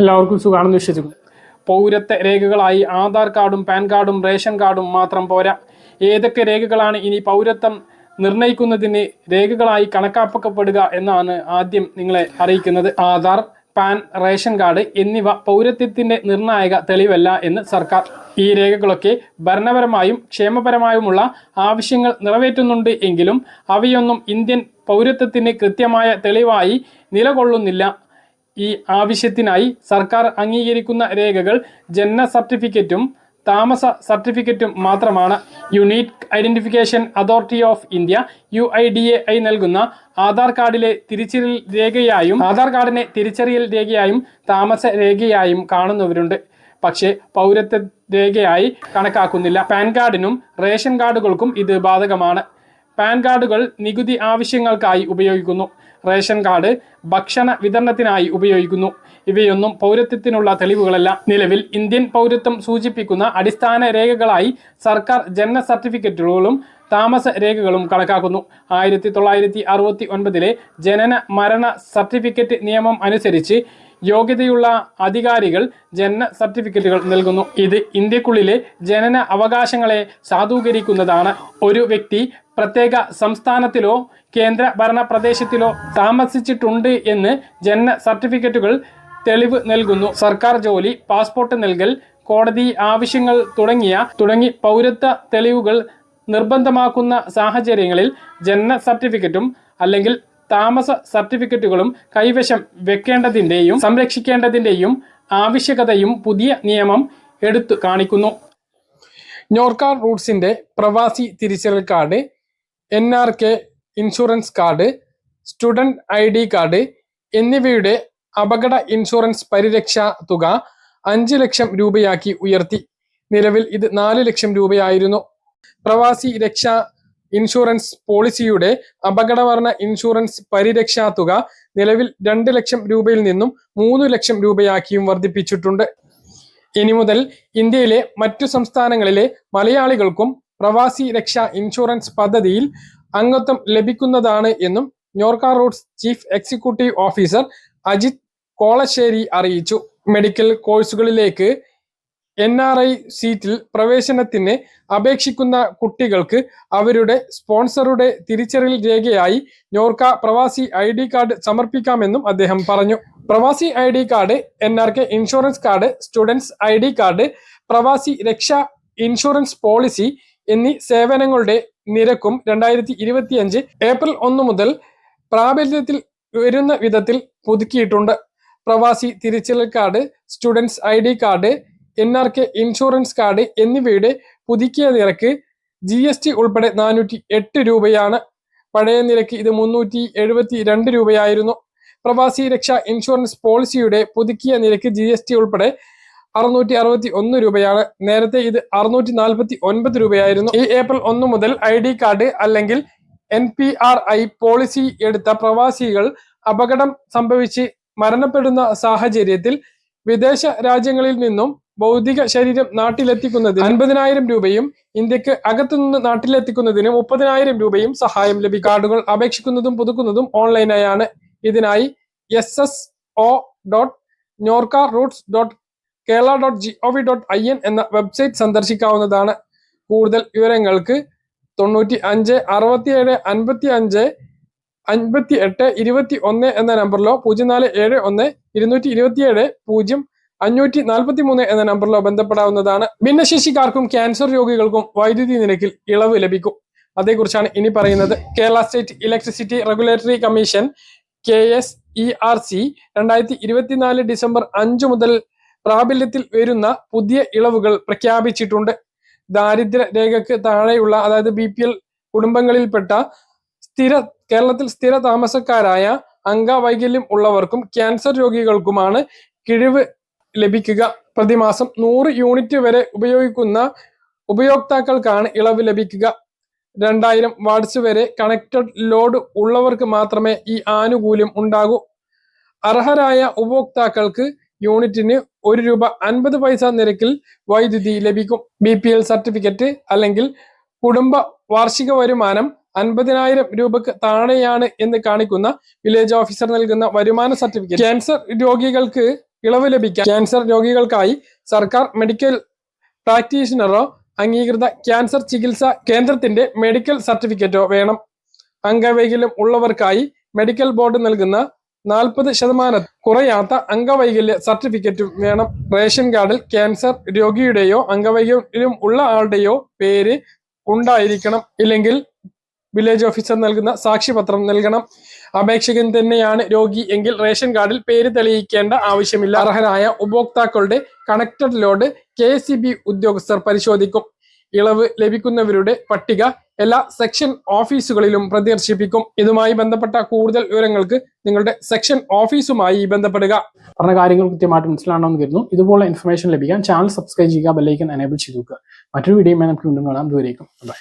എല്ലാവർക്കും സുഖമാണെന്ന് വിശ്വസിക്കുന്നു. പൗരത്വ രേഖകളായി ആധാർ കാർഡും പാൻ കാർഡും റേഷൻ കാർഡും മാത്രം പോരാ. ഏതൊക്കെ രേഖകളാണ് ഇനി പൗരത്വം നിർണയിക്കുന്നതിന് രേഖകളായി കണക്കാക്കപ്പെടുക എന്നാണ് ആദ്യം നിങ്ങളെ അറിയിക്കുന്നത്. ആധാർ പാൻ റേഷൻ കാർഡ് എന്നിവ പൗരത്വത്തിന്റെ നിർണായക തെളിവല്ല എന്ന് സർക്കാർ ഈ രേഖകളൊക്കെ ഭരണപരമായും ക്ഷേമപരമായുമുള്ള ആവശ്യങ്ങൾ നിറവേറ്റുന്നുണ്ട് എങ്കിലും അവയൊന്നും ഇന്ത്യൻ പൗരത്വത്തിന് കൃത്യമായ തെളിവായി നിലകൊള്ളുന്നില്ല ഈ ആവശ്യത്തിനായി സർക്കാർ അംഗീകരിക്കുന്ന രേഖകൾ ജനന സർട്ടിഫിക്കറ്റും താമസ സർട്ടിഫിക്കറ്റും മാത്രമാണ്. Unique identification authority of India U I D A I നൽകുന്ന ആധാർ കാർഡിലെ തിരിച്ചറിയൽ രേഖയായും ആധാർ കാർഡിനെ തിരിച്ചറിയൽ രേഖയായും താമസ രേഖയായും കാണുന്നവരുണ്ട്. പക്ഷേ പൗരത്വ രേഖയായി കണക്കാക്കുന്നില്ല. പാൻ കാർഡിനും റേഷൻ കാർഡുകൾക്കും ഇത് ബാധകമാണ്. പാൻ കാർഡുകൾ നികുതി ആവശ്യങ്ങൾക്കായി ഉപയോഗിക്കുന്നു. റേഷൻ കാർഡ് ഭക്ഷണ വിതരണത്തിനായി ഉപയോഗിക്കുന്നു. ഇവയൊന്നും പൗരത്വത്തിനുള്ള തെളിവുകളല്ല. നിലവിൽ ഇന്ത്യൻ പൗരത്വം സൂചിപ്പിക്കുന്ന അടിസ്ഥാന രേഖകളായി സർക്കാർ ജനന സർട്ടിഫിക്കറ്റുകളും താമസ രേഖകളും കണക്കാക്കുന്നു. ആയിരത്തി തൊള്ളായിരത്തി അറുപത്തി ഒൻപതിലെ ജനന മരണ സർട്ടിഫിക്കറ്റ് നിയമം അനുസരിച്ച് യോഗ്യതയുള്ള അധികാരികൾ ജനന സർട്ടിഫിക്കറ്റുകൾ നൽകുന്നു. ഇത് ഇന്ത്യക്കുള്ളിലെ ജനന അവകാശങ്ങളെ സാധൂകരിക്കുന്നതാണ്. ഒരു വ്യക്തി പ്രത്യേക സംസ്ഥാനത്തിലോ കേന്ദ്ര ഭരണ പ്രദേശത്തിലോ താമസിച്ചിട്ടുണ്ട് എന്ന് ജനന സർട്ടിഫിക്കറ്റുകൾ തെളിവ് നൽകുന്നു. സർക്കാർ ജോലി പാസ്പോർട്ട് നൽകൽ കോടതി ആവശ്യങ്ങൾ തുടങ്ങിയ തുടങ്ങി പൗരത്വ തെളിവുകൾ നിർബന്ധമാക്കുന്ന സാഹചര്യങ്ങളിൽ ജനന സർട്ടിഫിക്കറ്റും അല്ലെങ്കിൽ താമസ സർട്ടിഫിക്കറ്റുകളും കൈവശം വെക്കേണ്ടതിന്റെയും സംരക്ഷിക്കേണ്ടതിന്റെയും ആവശ്യകതയും പുതിയ നിയമം എടുത്തു കാണിക്കുന്നു. നോർക്ക റൂട്ട്സിന്റെ പ്രവാസി തിരിച്ചറിയൽ card N R K insurance card student I D card എന്നിവയുടെ അപകട ഇൻഷുറൻസ് പരിരക്ഷാ തുക അഞ്ച് ലക്ഷം രൂപയാക്കി ഉയർത്തി. നിലവിൽ ഇത് നാല് ലക്ഷം രൂപയായിരുന്നു. പ്രവാസി രക്ഷാ ഇൻഷുറൻസ് പോളിസിയുടെ അപകടമരണ ഇൻഷുറൻസ് പരിരക്ഷാ തുക നിലവിൽ രണ്ട് ലക്ഷം രൂപയിൽ നിന്നും മൂന്ന് ലക്ഷം രൂപയാക്കിയും വർദ്ധിപ്പിച്ചിട്ടുണ്ട്. ഇനി മുതൽ ഇന്ത്യയിലെ മറ്റു സംസ്ഥാനങ്ങളിലെ മലയാളികൾക്കും പ്രവാസി രക്ഷാ ഇൻഷുറൻസ് പദ്ധതിയിൽ അംഗത്വം ലഭിക്കുന്നതാണ് എന്നും Norka Roots chief executive officer Ajith Kolassery അറിയിച്ചു. മെഡിക്കൽ കോഴ്സുകളിലേക്ക് എൻ ആർ ഐ സീറ്റിൽ പ്രവേശനത്തിന് അപേക്ഷിക്കുന്ന കുട്ടികൾക്ക് അവരുടെ സ്പോൺസറുടെ തിരിച്ചറിയൽ രേഖയായി നോർക്ക പ്രവാസി ഐ ഡി കാർഡ് സമർപ്പിക്കാമെന്നും അദ്ദേഹം പറഞ്ഞു. പ്രവാസി I D card N R K insurance card students I D card പ്രവാസി രക്ഷാ ഇൻഷുറൻസ് പോളിസി എന്നീ സേവനങ്ങളുടെ നിരക്കും രണ്ടായിരത്തി ഇരുപത്തിയഞ്ച് ഏപ്രിൽ ഒന്ന് മുതൽ പ്രാബല്യത്തിൽ വരുന്ന വിധത്തിൽ പുതുക്കിയിട്ടുണ്ട്. പ്രവാസി തിരിച്ചറിയൽ card students I D card N R K insurance card എന്നിവയുടെ പുതുക്കിയ നിരക്ക് ജി എസ് ടി ഉൾപ്പെടെ നാനൂറ്റി എട്ട് രൂപയാണ്. പഴയ നിരക്ക് ഇത് മുന്നൂറ്റി എഴുപത്തി രണ്ട് രൂപയായിരുന്നു. പ്രവാസി രക്ഷാ ഇൻഷുറൻസ് പോളിസിയുടെ പുതുക്കിയ നിരക്ക് ജി എസ് ടി ഉൾപ്പെടെ അറുന്നൂറ്റി അറുപത്തി ഒന്ന് രൂപയാണ്. നേരത്തെ ഇത് അറുന്നൂറ്റി നാൽപ്പത്തി ഒൻപത് രൂപയായിരുന്നു. ഈ ഏപ്രിൽ ഒന്ന് മുതൽ ഐ ഡി കാർഡ് അല്ലെങ്കിൽ N P R I policy എടുത്ത പ്രവാസികൾ അപകടം സംഭവിച്ച് മരണപ്പെടുന്ന സാഹചര്യത്തിൽ വിദേശ രാജ്യങ്ങളിൽ നിന്നും ഭൗതിക ശരീരം നാട്ടിലെത്തിക്കുന്നതിന് അൻപതിനായിരം രൂപയും ഇന്ത്യയ്ക്ക് അകത്തുനിന്ന് നാട്ടിലെത്തിക്കുന്നതിന് മുപ്പതിനായിരം രൂപയും സഹായം ലഭിക്കും കാർഡുകൾ അപേക്ഷിക്കുന്നതും പുതുക്കുന്നതും ഓൺലൈനായാണ്. ഇതിനായി S S O dot Norka Roots dot Kerala dot G O V dot I N എന്ന വെബ്സൈറ്റ് സന്ദർശിക്കാവുന്നതാണ്. കൂടുതൽ വിവരങ്ങൾക്ക് തൊണ്ണൂറ്റി അഞ്ച് അറുപത്തിയേഴ് അൻപത്തി അഞ്ച് അൻപത്തി എട്ട് ഇരുപത്തി ഒന്ന് എന്ന നമ്പറിലോ പൂജ്യം നാല് ഏഴ് ഒന്ന് ഇരുന്നൂറ്റി ഇരുപത്തിയേഴ് പൂജ്യം അഞ്ഞൂറ്റി നാൽപ്പത്തി മൂന്ന് എന്ന നമ്പറിലോ ബന്ധപ്പെടാവുന്നതാണ്. ഭിന്നശേഷിക്കാർക്കും ക്യാൻസർ രോഗികൾക്കും വൈദ്യുതി നിരക്കിൽ ഇളവ് ലഭിക്കും. അതേക്കുറിച്ചാണ് ഇനി പറയുന്നത്. Kerala state electricity regulatory commission K S E R C രണ്ടായിരത്തി ഇരുപത്തിനാല് ഡിസംബർ അഞ്ച് മുതൽ പ്രാബല്യത്തിൽ വരുന്ന പുതിയ ഇളവുകൾ പ്രഖ്യാപിച്ചിട്ടുണ്ട്. ദാരിദ്ര്യ രേഖയ്ക്ക് താഴെയുള്ള അതായത് ബി പി എൽ കുടുംബങ്ങളിൽപ്പെട്ട സ്ഥിര കേരളത്തിൽ സ്ഥിര താമസക്കാരായ അംഗവൈകല്യം ഉള്ളവർക്കും ക്യാൻസർ രോഗികൾക്കുമാണ് കിഴിവ് ലഭിക്കുക. പ്രതിമാസം നൂറ് യൂണിറ്റ് വരെ ഉപയോഗിക്കുന്ന ഉപയോക്താക്കൾക്കാണ് ഇളവ് ലഭിക്കുക. രണ്ടായിരം വാട്സ് വരെ കണക്റ്റഡ് ലോഡ് ഉള്ളവർക്ക് മാത്രമേ ഈ ആനുകൂല്യം ഉണ്ടാകൂ. അർഹരായ ഉപഭോക്താക്കൾക്ക് യൂണിറ്റിന് ഒരു രൂപ അൻപത് പൈസ നിരക്കിൽ വൈദ്യുതി ലഭിക്കും. ബി പി എൽ സർട്ടിഫിക്കറ്റ് അല്ലെങ്കിൽ കുടുംബ വാർഷിക വരുമാനം അൻപതിനായിരം രൂപക്ക് താഴെയാണ് എന്ന് കാണിക്കുന്ന വില്ലേജ് ഓഫീസർ നൽകുന്ന വരുമാന സർട്ടിഫിക്കറ്റ്. ക്യാൻസർ രോഗികൾക്ക് ഇളവ് ലഭിക്കാൻ ക്യാൻസർ രോഗികൾക്കായി സർക്കാർ മെഡിക്കൽ പ്രാക്ടീഷണറോ അംഗീകൃത ക്യാൻസർ ചികിത്സാ കേന്ദ്രത്തിന്റെ മെഡിക്കൽ സർട്ടിഫിക്കറ്റോ വേണം. അംഗവൈകല്യം ഉള്ളവർക്കായി മെഡിക്കൽ ബോർഡ് നൽകുന്ന നാൽപ്പത് ശതമാനം കുറയാത്ത അംഗവൈകല്യ സർട്ടിഫിക്കറ്റും വേണം. റേഷൻ കാർഡിൽ ക്യാൻസർ രോഗിയുടെയോ അംഗവൈകല്യം ഉള്ള ആളുടെയോ പേര് ഉണ്ടായിരിക്കണം. ഇല്ലെങ്കിൽ വില്ലേജ് ഓഫീസർ നൽകുന്ന സാക്ഷ്യപത്രം നൽകണം. അപേക്ഷകൻ തന്നെയാണ് രോഗി എങ്കിൽ റേഷൻ കാർഡിൽ പേര് തെളിയിക്കേണ്ട ആവശ്യമില്ല. അർഹരായ ഉപഭോക്താക്കളുടെ കണക്റ്റഡ് ലോഡ് കെ ഉദ്യോഗസ്ഥർ പരിശോധിക്കും. ഇളവ് ലഭിക്കുന്നവരുടെ പട്ടിക എല്ലാ സെക്ഷൻ ഓഫീസുകളിലും പ്രദർശിപ്പിക്കും. ഇതുമായി ബന്ധപ്പെട്ട കൂടുതൽ വിവരങ്ങൾക്ക് നിങ്ങളുടെ സെക്ഷൻ ഓഫീസുമായി ബന്ധപ്പെടുക. പറഞ്ഞ കാര്യങ്ങൾ കൃത്യമായിട്ട് മനസ്സിലാണെന്ന് കരുതുന്നു. ഇതുപോലെ ഇൻഫർമേഷൻ ലഭിക്കാൻ ചാനൽ സബ്സ്ക്രൈബ് ചെയ്യുക ബെല്ലൈക്കൻ എനേബിൾ ചെയ്തു മറ്റൊരു വീഡിയോയുമായി നമുക്ക് വീണ്ടും കാണാം. ദൂരേക്കും ബൈ